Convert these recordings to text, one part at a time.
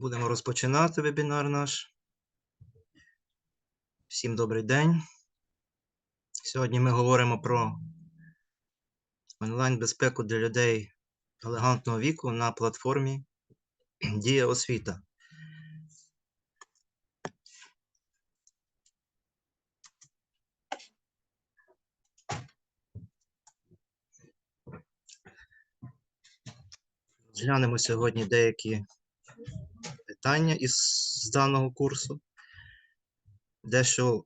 Будемо розпочинати вебінар наш. Всім добрий день. Сьогодні ми говоримо про онлайн-безпеку для людей елегантного віку на платформі Дія освіта. Розглянемо сьогодні деякі питання із з даного курсу. Дещо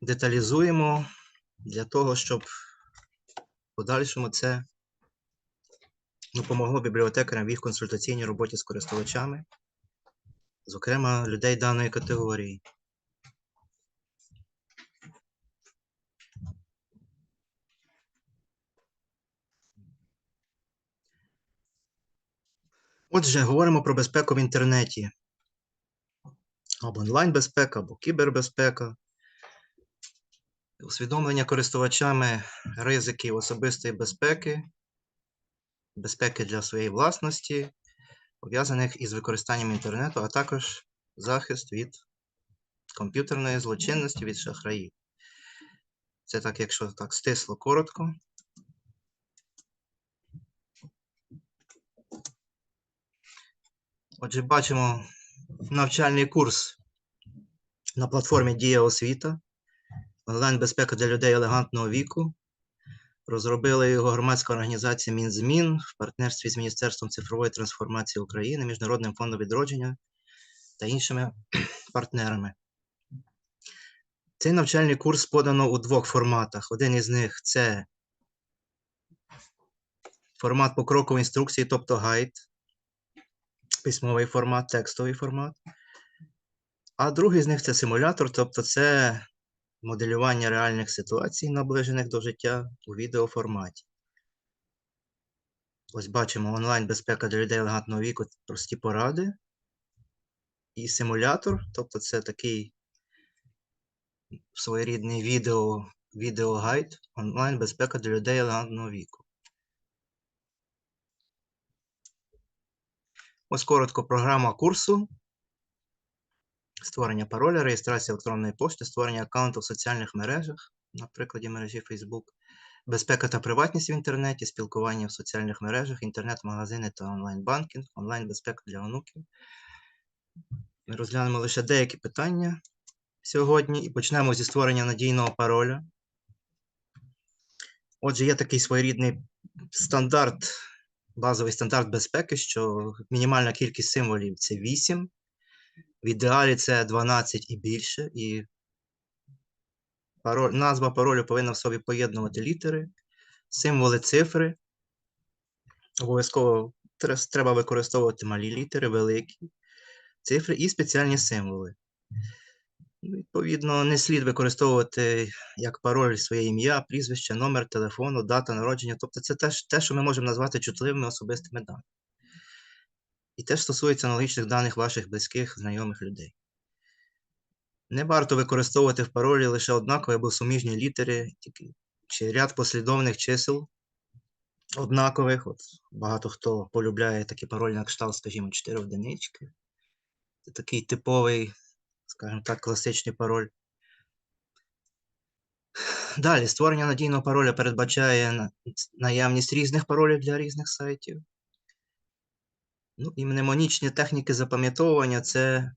деталізуємо для того, щоб в подальшому це допомогло бібліотекарям в їх консультаційній роботі з користувачами, зокрема людей даної категорії. Отже, говоримо про безпеку в інтернеті. Або онлайн-безпека, або кібербезпека. Усвідомлення користувачами ризиків особистої безпеки, безпеки для своєї власності, пов'язаних із використанням інтернету, а також захист від комп'ютерної злочинності від шахраїв. Це так, якщо так стисло коротко. Отже, бачимо навчальний курс на платформі Дія освіта. Онлайн-безпека для людей елегантного віку. Розробила його громадська організація Мінзмін в партнерстві з Міністерством цифрової трансформації України, Міжнародним фондом відродження та іншими партнерами. Цей навчальний курс подано у двох форматах. Один із них це формат покрокової інструкції, тобто гайд, письмовий формат, текстовий формат. А другий з них це симулятор, тобто це моделювання реальних ситуацій, наближених до життя у відеоформаті. Ось бачимо онлайн-безпека для людей елегантного віку, прості поради. І симулятор, тобто це такий своєрідний відео, відеогайд, онлайн-безпека для людей елегантного віку. Ось коротко програма курсу. Створення пароля, реєстрація електронної пошти, створення аккаунту в соціальних мережах, на прикладі мережі Facebook, безпека та приватність в інтернеті, спілкування в соціальних мережах, інтернет-магазини та онлайн-банкінг, онлайн-безпека для онуків. Ми розглянемо лише деякі питання сьогодні і почнемо зі створення надійного пароля. Отже, є такий своєрідний стандарт, базовий стандарт безпеки, що мінімальна кількість символів це 8. В ідеалі це 12 і більше, і пароль, назва паролю повинна в собі поєднувати літери, символи, цифри. Обов'язково треба використовувати малі літери, великі цифри і спеціальні символи. Відповідно, не слід використовувати як пароль своє ім'я, прізвище, номер телефону, дата народження. Тобто це теж те, що ми можемо назвати чутливими особистими даними. І теж стосується аналогічних даних ваших близьких, знайомих людей. Не варто використовувати в паролі лише однакові або суміжні літери, чи ряд послідовних чисел однакових. От багато хто полюбляє такі паролі на кшталт, скажімо, 4 одинички. Це такий типовий, скажімо так, класичний пароль. Далі, створення надійного пароля передбачає наявність різних паролів для різних сайтів. Ну, і мнемонічні техніки запам'ятовування це,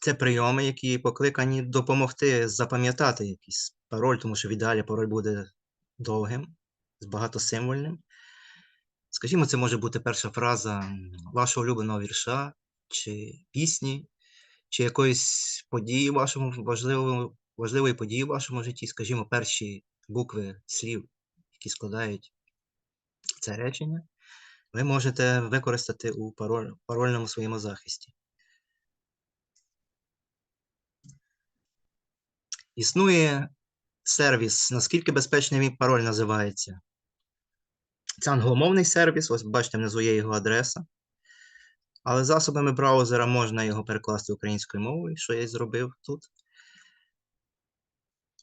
це прийоми, які покликані допомогти запам'ятати якийсь пароль, тому що в ідеалі пароль буде довгим, багатосимвольним. Скажімо, це може бути перша фраза вашого улюбленого вірша, чи пісні, чи якоїсь події в вашому важливої, важливої події в вашому житті, скажімо, перші букви слів, які складають це речення ви можете використати у пароль, парольному своєму захисті. Існує сервіс, наскільки безпечний мій пароль називається. Це англомовний сервіс, ось бачите, внизу є його адреса. Але засобами браузера можна його перекласти українською мовою, що я й зробив тут.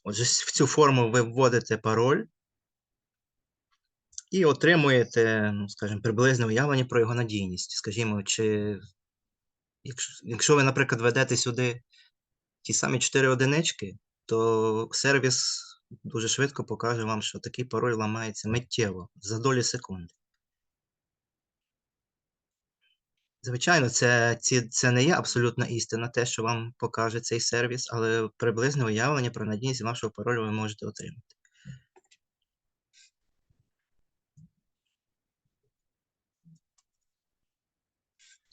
Отже, в цю форму ви вводите пароль. і отримуєте, ну, скажімо, приблизне уявлення про його надійність. Скажімо, чи якщо, якщо ви, наприклад, ведете сюди ті самі 4 одинички, то сервіс дуже швидко покаже вам, що такий пароль ламається миттєво за долі секунди. Звичайно, це, ці, це не є абсолютна істина, те, що вам покаже цей сервіс, але приблизне уявлення про надійність вашого паролю ви можете отримати.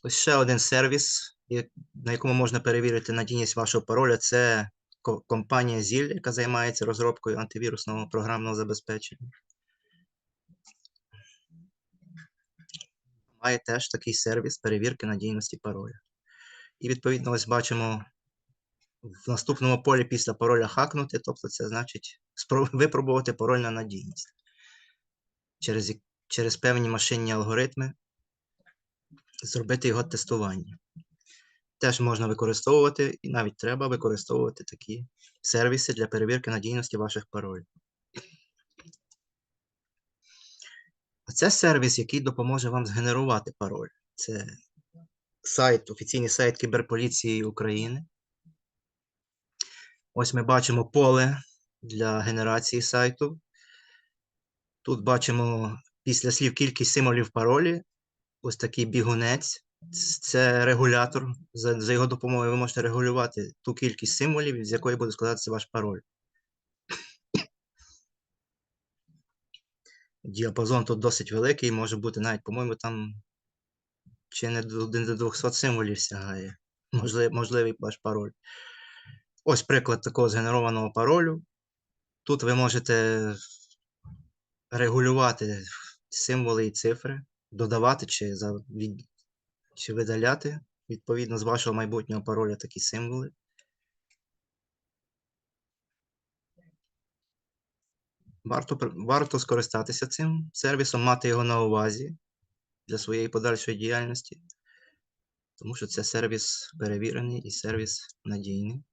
Ось ще один сервіс, на якому можна перевірити надійність вашого пароля, це компанія Zil, яка займається розробкою антивірусного програмного забезпечення. Має теж такий сервіс перевірки надійності пароля. І відповідно, ось бачимо в наступному полі після пароля хакнути, тобто це значить випробувати пароль на надійність через, через певні машинні алгоритми зробити його тестування. Теж можна використовувати, і навіть треба використовувати такі сервіси для перевірки надійності ваших паролів. А це сервіс, який допоможе вам згенерувати пароль. Це сайт, офіційний сайт Кіберполіції України. Ось ми бачимо поле для генерації сайту. Тут бачимо після слів кількість символів паролі. Ось такий бігунець. Це регулятор. За, за його допомогою ви можете регулювати ту кількість символів, з якої буде складатися ваш пароль. Діапазон тут досить великий, може бути навіть, по-моєму, там чи не до, до 200 символів сягає. Можливий, можливий ваш пароль. Ось приклад такого згенерованого паролю. Тут ви можете регулювати символи і цифри, додавати чи, від, чи видаляти відповідно з вашого майбутнього пароля такі символи. Варто, варто скористатися цим сервісом, мати його на увазі для своєї подальшої діяльності, тому що це сервіс перевірений і сервіс надійний,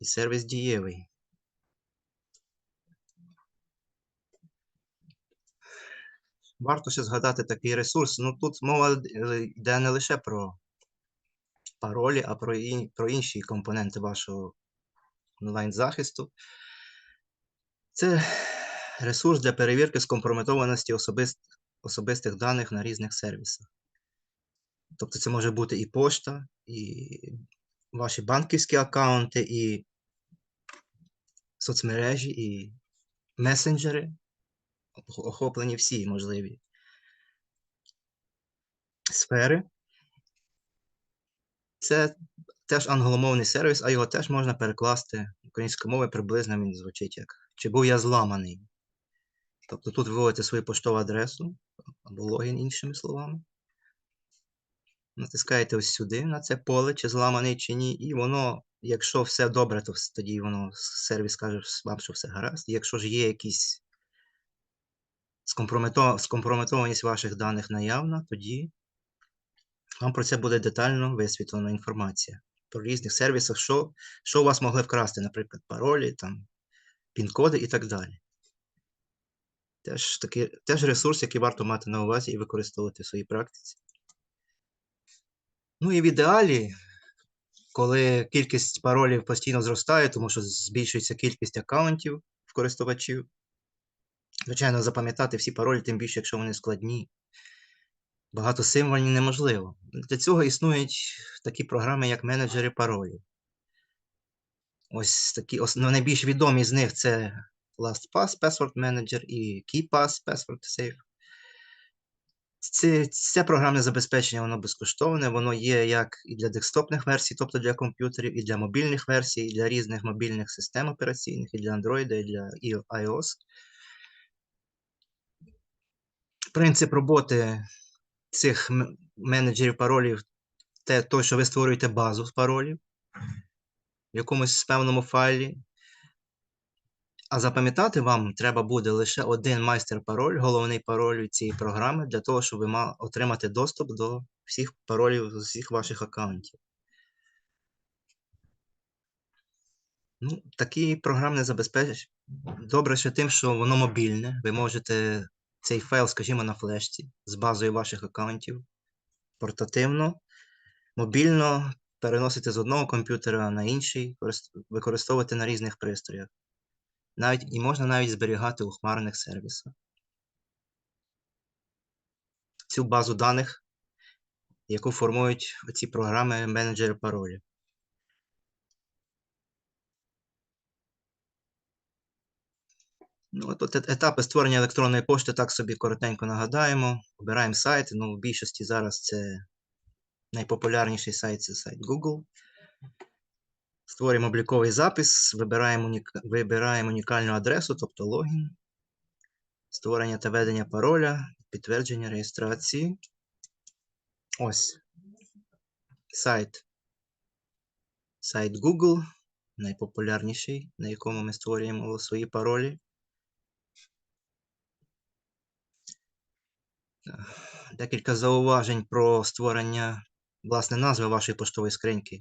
і сервіс дієвий. Варто ще згадати такий ресурс. Ну тут мова е, йде не лише про паролі, а про, і, про інші компоненти вашого онлайн-захисту. Це ресурс для перевірки скомпрометованості особист, особистих даних на різних сервісах. Тобто це може бути і пошта, і ваші банківські аккаунти, і соцмережі, і месенджери, охоплені всі можливі сфери. Це теж англомовний сервіс, а його теж можна перекласти українською мовою приблизно він звучить як чи був я зламаний. Тобто тут вводите свою поштову адресу або логін, іншими словами. Натискаєте ось сюди, на це поле, чи зламаний, чи ні, і воно, якщо все добре, то тоді воно сервіс каже вам, що все гаразд. Якщо ж є якісь скомпромето- скомпрометованість ваших даних наявна, тоді вам про це буде детально висвітлена інформація про різних сервісах, що, що у вас могли вкрасти, наприклад, паролі, там, пін-коди і так далі. Теж, таки, теж ресурс, який варто мати на увазі і використовувати в своїй практиці. Ну і в ідеалі, коли кількість паролів постійно зростає, тому що збільшується кількість аккаунтів в користувачів. Звичайно, запам'ятати всі паролі, тим більше, якщо вони складні. Багато символів неможливо. Для цього існують такі програми, як менеджери паролів. Ось такі ос- ну, найбільш відомі з них це LastPass Password Manager і KeePass Password Safe. Це, це програмне забезпечення, воно безкоштовне, воно є як і для десктопних версій, тобто для комп'ютерів, і для мобільних версій, і для різних мобільних систем операційних, і для Android, і для iOS. Принцип роботи цих менеджерів паролів те, то, що ви створюєте базу з паролів в якомусь певному файлі. А запам'ятати вам треба буде лише один майстер-пароль, головний пароль цієї програми, для того, щоб ви мали отримати доступ до всіх паролів з усіх ваших аккаунтів. Ну, такі програмне забезпечення добре ще тим, що воно мобільне. Ви можете цей файл, скажімо, на флешці з базою ваших аккаунтів портативно, мобільно переносити з одного комп'ютера на інший, використовувати на різних пристроях. Навіть, і можна навіть зберігати у хмарних сервісах. Цю базу даних, яку формують ці програми менеджери паролів. Ну, тут ет- етапи створення електронної пошти, так собі коротенько нагадаємо. Обираємо сайт. Ну, в більшості зараз це найпопулярніший сайт це сайт Google. Створюємо обліковий запис, вибираємо, вибираємо унікальну адресу, тобто логін, створення та ведення пароля, підтвердження реєстрації. Ось сайт. Сайт Google, найпопулярніший, на якому ми створюємо свої паролі. Декілька зауважень про створення власне назви вашої поштової скриньки.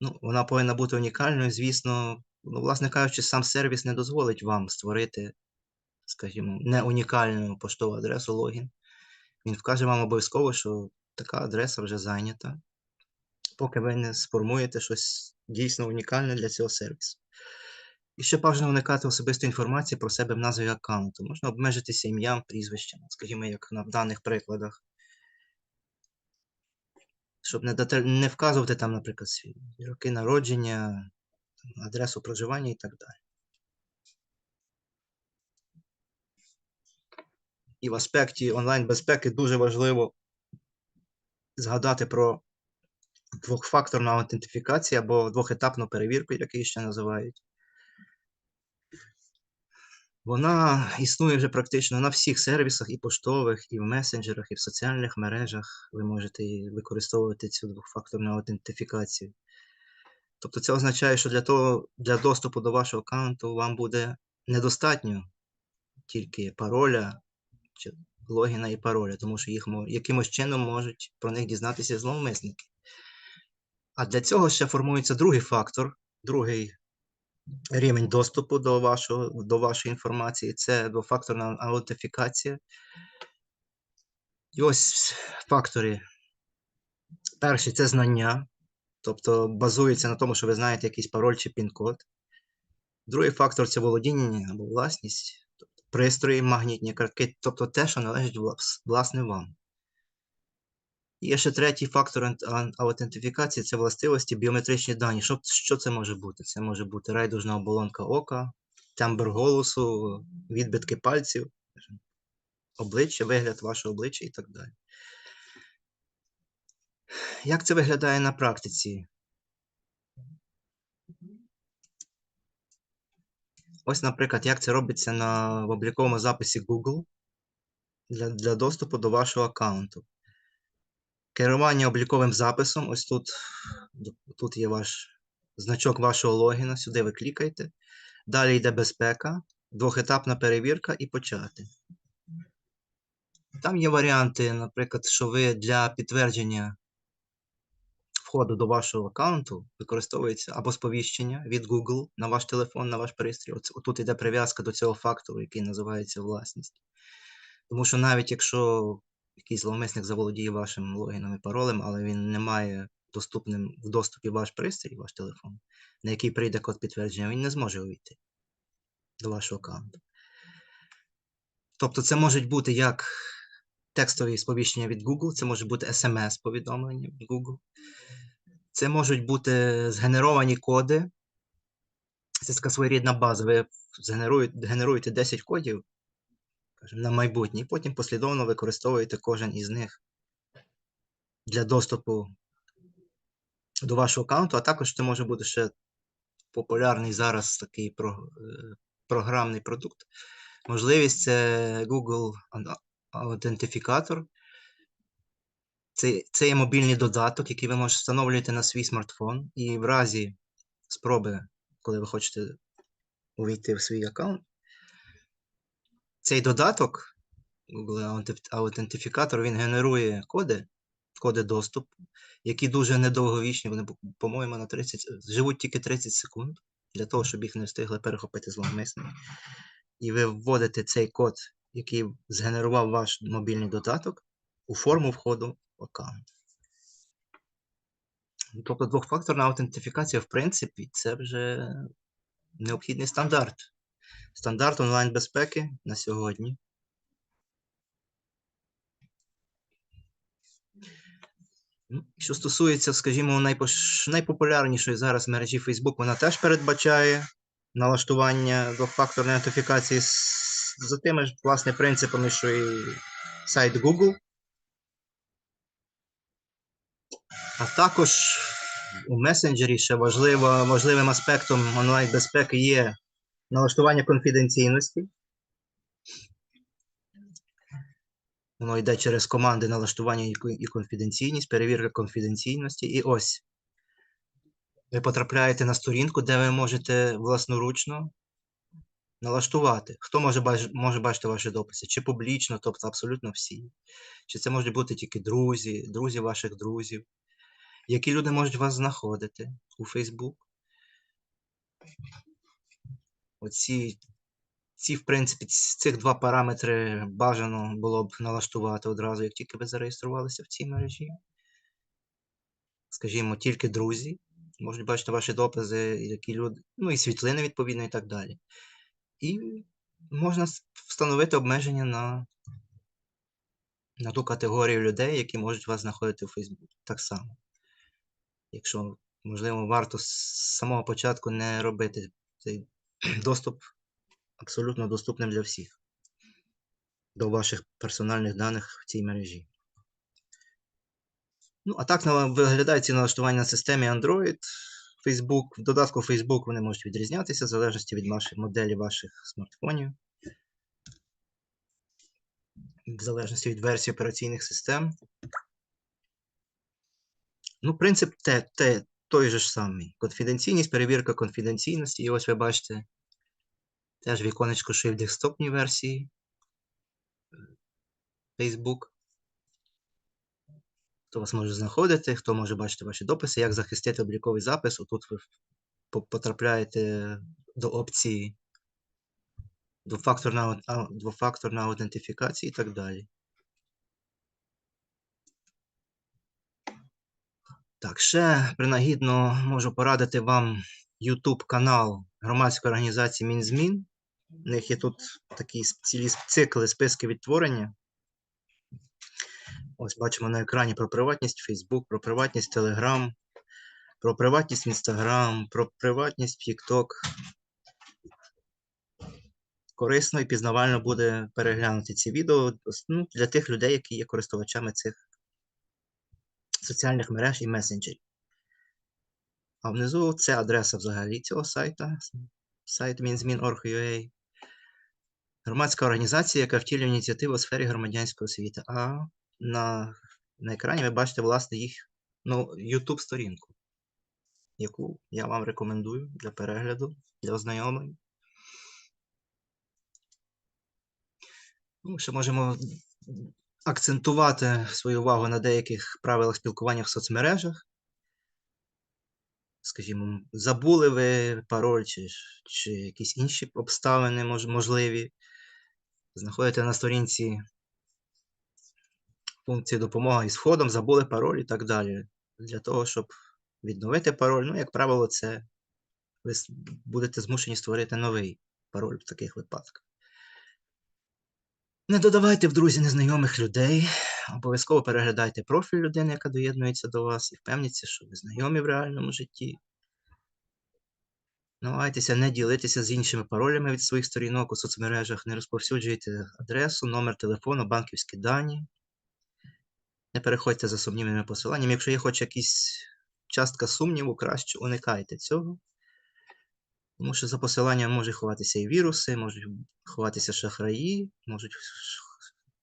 Ну, вона повинна бути унікальною, звісно. Ну, власне кажучи, сам сервіс не дозволить вам створити, скажімо, не унікальну поштову адресу логін. Він вкаже вам обов'язково, що така адреса вже зайнята, поки ви не сформуєте щось дійсно унікальне для цього сервісу. І ще бажано уникати особистої інформації про себе в назві аккаунту. Можна обмежитися ім'ям, прізвищем, скажімо, як на даних прикладах. Щоб не, дати, не вказувати там, наприклад, свої роки народження, адресу проживання і так далі. І в аспекті онлайн-безпеки дуже важливо згадати про двохфакторну аутентифікацію або двохетапну перевірку, як її ще називають. Вона існує вже практично на всіх сервісах, і поштових, і в месенджерах, і в соціальних мережах. Ви можете використовувати цю двохфакторну аутентифікацію. Тобто це означає, що для того, для доступу до вашого аккаунту вам буде недостатньо тільки пароля, чи логіна і пароля, тому що їх мо- якимось чином можуть про них дізнатися зловмисники. А для цього ще формується другий фактор, другий рівень доступу до, вашого, до вашої інформації це двофакторна аутентифікація. І ось фактори. Перший це знання, тобто базується на тому, що ви знаєте якийсь пароль чи пін-код. Другий фактор це володіння або власність, тобто пристрої, магнітні картки, тобто те, що належить вла- власне вам. Є ще третій фактор аутентифікації це властивості біометричні дані. Що, що це може бути? Це може бути райдужна оболонка ока, тембр голосу, відбитки пальців, обличчя, вигляд вашого обличчя і так далі. Як це виглядає на практиці? Ось, наприклад, як це робиться на в обліковому записі Google для, для доступу до вашого аккаунту. Керування обліковим записом. Ось тут, тут є ваш значок вашого логіна. Сюди ви клікаєте. Далі йде безпека, двохетапна перевірка і почати. Там є варіанти, наприклад, що ви для підтвердження входу до вашого аккаунту використовується або сповіщення від Google на ваш телефон, на ваш пристрій. Отут йде прив'язка до цього фактору, який називається власність. Тому що навіть якщо якийсь зловмисник заволодіє вашим логіном і паролем, але він не має доступним в доступі ваш пристрій, ваш телефон, на який прийде код підтвердження, він не зможе увійти до вашого аккаунту. Тобто це можуть бути як текстові сповіщення від Google, це може бути смс-повідомлення від Google, це можуть бути згенеровані коди. Це своєрідна база. Ви згенеруєте, генеруєте 10 кодів скажімо, на майбутнє, і потім послідовно використовуєте кожен із них для доступу до вашого аккаунту, а також це може бути ще популярний зараз такий е, програмний продукт. Можливість це Google аутентифікатор. Це, це є мобільний додаток, який ви можете встановлювати на свій смартфон, і в разі спроби, коли ви хочете увійти в свій аккаунт, цей додаток, Google Аутент- Аутентифікатор, він генерує коди, коди доступу, які дуже недовговічні, вони, по- по-моєму, на 30, живуть тільки 30 секунд, для того, щоб їх не встигли перехопити зловмисники. І ви вводите цей код який згенерував ваш мобільний додаток у форму входу в аккаунт. Тобто двохфакторна аутентифікація, в принципі, це вже необхідний стандарт. Стандарт онлайн-безпеки на сьогодні. Ну, Що стосується, скажімо, найпош... найпопулярнішої зараз мережі Facebook, вона теж передбачає налаштування двохфакторної аутентифікації за тими ж власне принципами, що і сайт Google. А також у месенджері ще важливо, важливим аспектом онлайн-безпеки є налаштування конфіденційності. Воно йде через команди налаштування і конфіденційність, перевірка конфіденційності. І ось ви потрапляєте на сторінку, де ви можете власноручно налаштувати. Хто може, бач- може бачити ваші дописи? Чи публічно, тобто абсолютно всі. Чи це можуть бути тільки друзі, друзі ваших друзів. Які люди можуть вас знаходити у Facebook? Оці, ці, в принципі, цих два параметри бажано було б налаштувати одразу, як тільки ви зареєструвалися в цій мережі. Скажімо, тільки друзі можуть бачити ваші дописи, які люди, ну і світлини, відповідно, і так далі. І можна встановити обмеження на, на ту категорію людей, які можуть вас знаходити у Facebook. Так само. Якщо, можливо, варто з самого початку не робити цей доступ абсолютно доступним для всіх до ваших персональних даних в цій мережі. Ну, а так виглядають ці налаштування на системі Android, Facebook. В додатку Facebook вони можуть відрізнятися в залежності від вашої моделі ваших смартфонів, в залежності від версії операційних систем. Ну, принцип те, те, той же ж самий. Конфіденційність, перевірка конфіденційності. І ось ви бачите теж віконечко, що і в десктопній версії Facebook. Хто вас може знаходити, хто може бачити ваші дописи, як захистити обліковий запис. Отут ви потрапляєте до опції двофакторна, двофакторна аутентифікація і так далі. Так, ще принагідно можу порадити вам YouTube канал громадської організації Мінзмін. У них є тут такі цілі цикли, списки відтворення. Ось бачимо на екрані про приватність Facebook, про приватність Telegram, про приватність Instagram, про приватність TikTok. Корисно і пізнавально буде переглянути ці відео ну, для тих людей, які є користувачами цих соціальних мереж і месенджерів. А внизу це адреса взагалі цього сайта, сайт Мінзмін.org.ua. Громадська організація, яка втілює ініціативу у сфері громадянської освіти. А на, на екрані ви бачите, власне, їх ну, YouTube сторінку, яку я вам рекомендую для перегляду, для ознайомлення. Ну, ще можемо акцентувати свою увагу на деяких правилах спілкування в соцмережах. Скажімо, забули ви пароль чи, чи якісь інші обставини мож- можливі. Знаходите на сторінці функції допомога із входом, забули пароль і так далі. Для того, щоб відновити пароль, ну, як правило, це ви будете змушені створити новий пароль в таких випадках. Не додавайте в друзі незнайомих людей. Обов'язково переглядайте профіль людини, яка доєднується до вас, і впевніться, що ви знайомі в реальному житті. Намагайтеся не ділитися з іншими паролями від своїх сторінок у соцмережах, не розповсюджуйте адресу, номер телефону, банківські дані. Не переходьте за сумнівними посиланнями. Якщо є хоч якась частка сумніву, краще уникайте цього. Тому що за посиланням можуть ховатися і віруси, можуть ховатися шахраї, можуть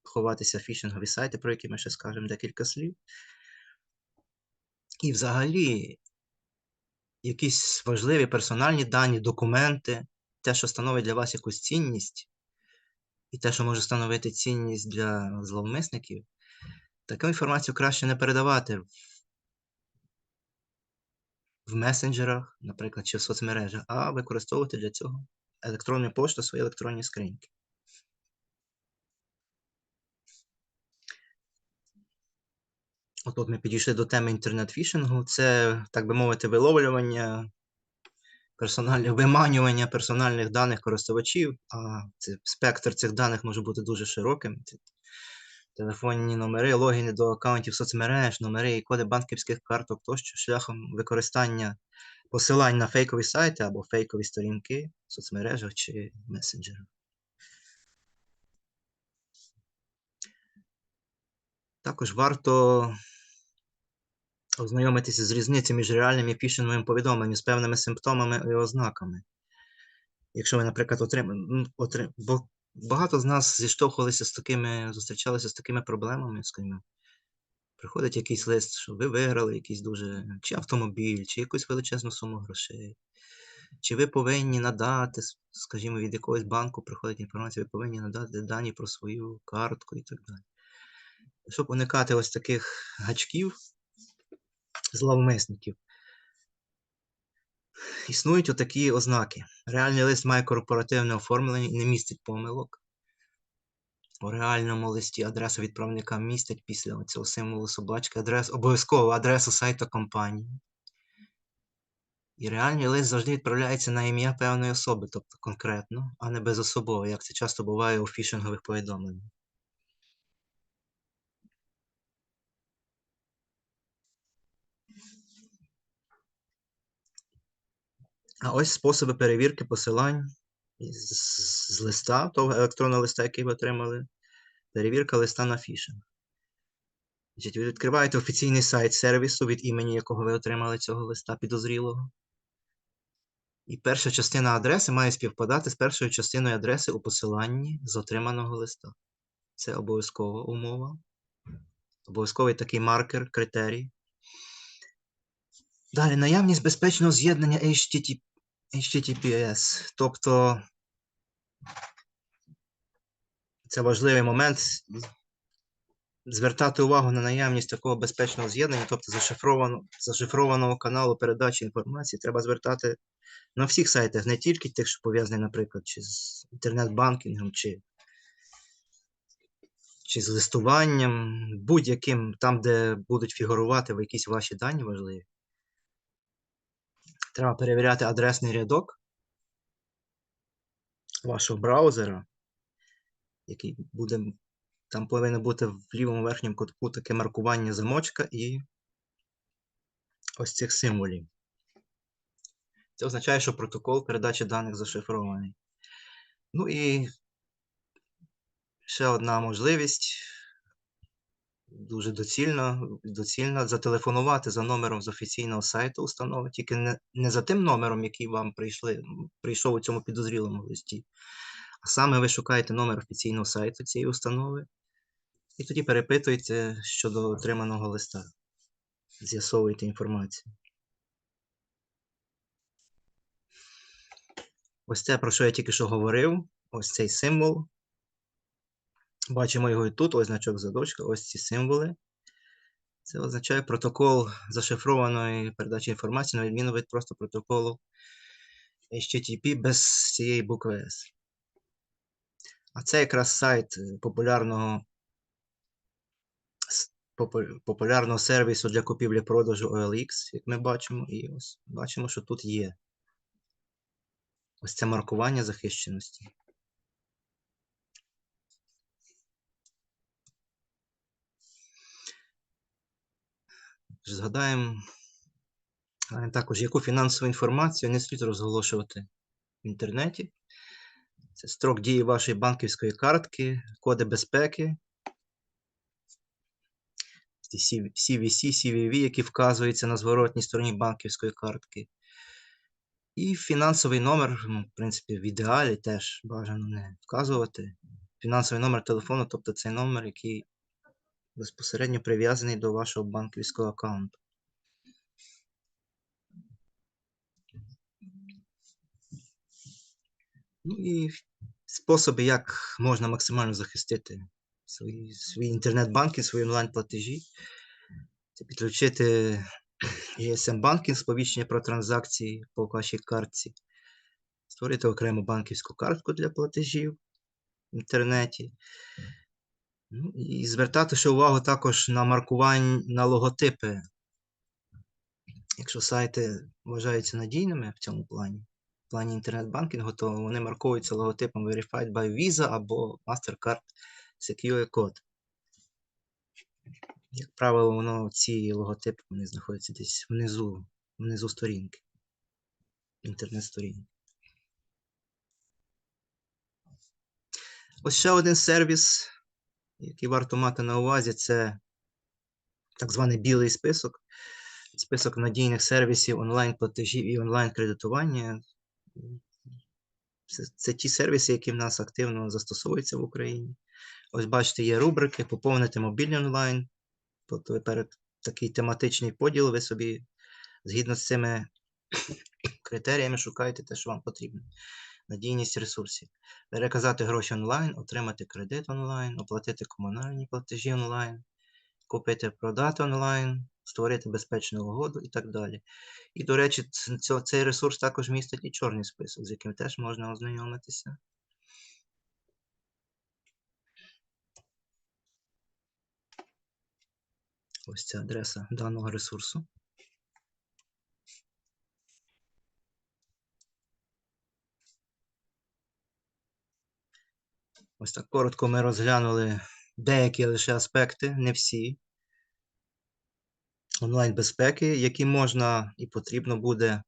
ховатися фішингові сайти, про які ми ще скажемо декілька слів. І взагалі якісь важливі персональні дані, документи, те, що становить для вас якусь цінність, і те, що може становити цінність для зловмисників, таку інформацію краще не передавати в месенджерах, наприклад, чи в соцмережах, а використовувати для цього електронну пошту свої електронні скриньки. От от ми підійшли до теми інтернет-фішингу. Це, так би мовити, виловлювання персональних виманювання персональних даних користувачів, а це спектр цих даних може бути дуже широким. Телефонні номери, логіни до аккаунтів соцмереж, номери і коди банківських карток тощо шляхом використання посилань на фейкові сайти або фейкові сторінки в соцмережах чи месенджерах. Також варто ознайомитися з різницею між реальним і фішинговим повідомленням з певними симптомами і ознаками. Якщо ви, наприклад, отримали, бо багато з нас зіштовхувалися з такими, зустрічалися з такими проблемами, скажімо, приходить якийсь лист, що ви виграли якийсь дуже чи автомобіль, чи якусь величезну суму грошей, чи ви повинні надати, скажімо, від якогось банку приходить інформація, ви повинні надати дані про свою картку і так далі. Щоб уникати ось таких гачків, зловмисників, існують отакі ознаки. Реальний лист має корпоративне оформлення і не містить помилок. У реальному листі адреса відправника містить після цього символу собачки адрес, обов'язково адресу сайту компанії. І реальний лист завжди відправляється на ім'я певної особи, тобто конкретно, а не безособово, як це часто буває у фішингових повідомленнях. А ось способи перевірки посилань з, листа, того електронного листа, який ви отримали. Перевірка листа на фішинг. Ви відкриваєте офіційний сайт сервісу, від імені якого ви отримали цього листа підозрілого. І перша частина адреси має співпадати з першою частиною адреси у посиланні з отриманого листа. Це обов'язкова умова. Обов'язковий такий маркер, критерій. Далі наявність безпечного з'єднання HTTP, HTTPS. Тобто це важливий момент звертати увагу на наявність такого безпечного з'єднання, тобто зашифрованого, зашифрованого каналу передачі інформації, треба звертати на всіх сайтах, не тільки тих, що пов'язані, наприклад, чи з інтернет-банкінгом, чи чи з листуванням, будь-яким там, де будуть фігурувати якісь ваші дані важливі. Треба перевіряти адресний рядок вашого браузера, який буде, там повинно бути в лівому верхньому кутку таке маркування замочка і ось цих символів. Це означає, що протокол передачі даних зашифрований. Ну і ще одна можливість дуже доцільно доцільно зателефонувати за номером з офіційного сайту установи, тільки не не за тим номером, який вам прийшли, прийшов у цьому підозрілому листі. А саме ви шукаєте номер офіційного сайту цієї установи, і тоді перепитуєте щодо отриманого листа. З'ясовуєте інформацію. Ось те, про що я тільки що говорив, ось цей символ. Бачимо його і тут, ось значок задочка, ось ці символи. Це означає протокол зашифрованої передачі інформації, на відміну від просто протоколу HTTP без цієї букви S. А це якраз сайт е, популярного популярного сервісу для купівлі-продажу OLX, як ми бачимо, і ось бачимо, що тут є ось це маркування захищеності. Згадаємо також, яку фінансову інформацію не слід розголошувати в інтернеті. Це строк дії вашої банківської картки, коди безпеки, CVC, CVV, які вказуються на зворотній стороні банківської картки. І фінансовий номер, ну, в принципі, в ідеалі теж бажано не вказувати. Фінансовий номер телефону, тобто цей номер, який безпосередньо прив'язаний до вашого банківського аккаунту. Ну і способи, як можна максимально захистити свій, свій інтернет-банкінг, свої онлайн-платежі. Це підключити ESM банкінг сповіщення про транзакції по вашій картці, створити окрему банківську картку для платежів в інтернеті, і звертати ще увагу також на маркувань на логотипи. Якщо сайти вважаються надійними в цьому плані, в плані інтернет-банкінгу, то вони маркуються логотипом Verified by Visa або Mastercard Secure Code. Як правило, воно ці логотипи вони знаходяться десь внизу, внизу сторінки. Інтернет-сторінки. Ось ще один сервіс, який варто мати на увазі, це так званий білий список. Список надійних сервісів онлайн-платежів і онлайн-кредитування. Це, це ті сервіси, які в нас активно застосовуються в Україні. Ось бачите, є рубрики, поповнити мобільний онлайн. Тобто перед такий тематичний поділ, ви собі згідно з цими критеріями шукаєте те, що вам потрібно. Надійність ресурсів. Переказати гроші онлайн, отримати кредит онлайн, оплатити комунальні платежі онлайн, купити, продати онлайн, створити безпечну угоду і так далі. І, до речі, цей ресурс також містить і чорний список, з яким теж можна ознайомитися. Ось ця адреса даного ресурсу. Ось так коротко ми розглянули деякі лише аспекти, не всі онлайн-безпеки, які можна і потрібно буде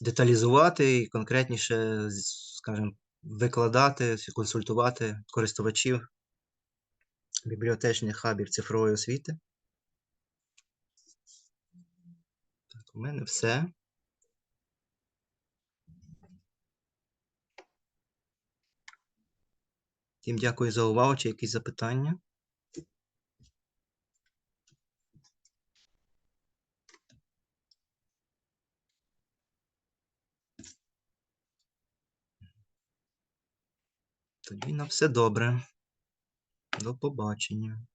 деталізувати і конкретніше, скажімо, викладати, консультувати користувачів бібліотечних хабів цифрової освіти. Так, у мене все. Всім дякую за увагу. Чи якісь запитання? Тоді на все добре. До побачення.